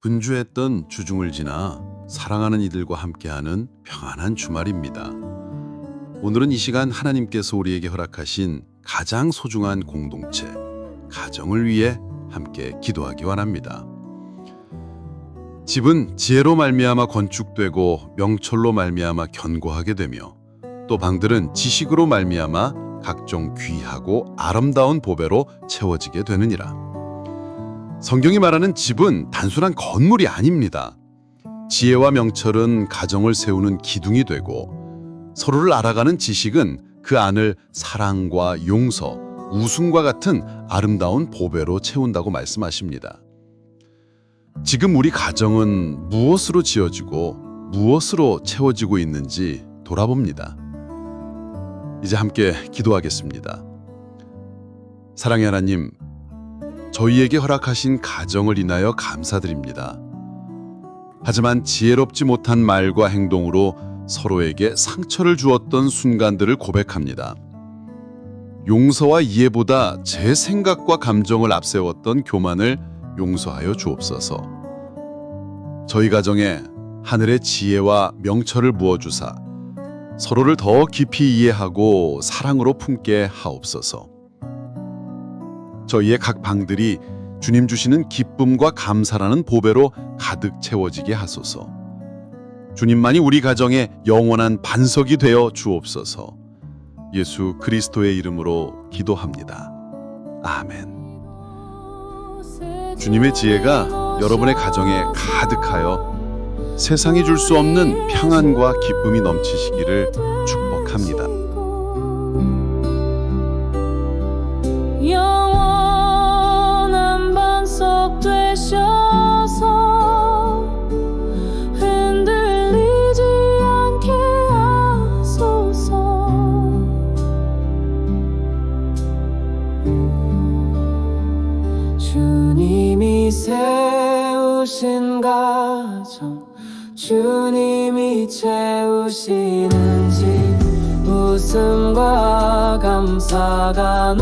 분주했던 주중을 지나 사랑하는 이들과 함께하는 평안한 주말입니다. 오늘은 이 시간 하나님께서 우리에게 허락하신 가장 소중한 공동체, 가정을 위해 함께 기도하기 원합니다. 집은 지혜로 말미암아 건축되고 명철로 말미암아 견고하게 되며 또 방들은 지식으로 말미암아 각종 귀하고 아름다운 보배로 채워지게 되느니라. 성경이 말하는 집은 단순한 건물이 아닙니다. 지혜와 명철은 가정을 세우는 기둥이 되고 서로를 알아가는 지식은 그 안을 사랑과 용서, 웃음과 같은 아름다운 보배로 채운다고 말씀하십니다. 지금 우리 가정은 무엇으로 지어지고 무엇으로 채워지고 있는지 돌아봅니다. 이제 함께 기도하겠습니다. 사랑의 하나님, 저희에게 허락하신 가정을 인하여 감사드립니다. 하지만 지혜롭지 못한 말과 행동으로 서로에게 상처를 주었던 순간들을 고백합니다. 용서와 이해보다 제 생각과 감정을 앞세웠던 교만을 용서하여 주옵소서. 저희 가정에 하늘의 지혜와 명철을 부어주사 서로를 더 깊이 이해하고 사랑으로 품게 하옵소서. 저희의 각 방들이 주님 주시는 기쁨과 감사라는 보배로 가득 채워지게 하소서. 주님만이 우리 가정의 영원한 반석이 되어 주옵소서. 예수 그리스도의 이름으로 기도합니다. 아멘. 주님의 지혜가 여러분의 가정에 가득하여 세상이 줄 수 없는 평안과 기쁨이 넘치시기를 축복합니다. 주님이 세우신 가정 주님이 채우시는 집 웃음과 감사가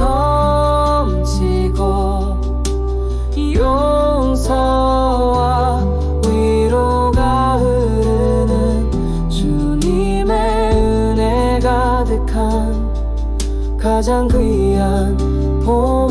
넘치고 용서와 위로가 흐르는 주님의 은혜 가득한 가장 귀한 보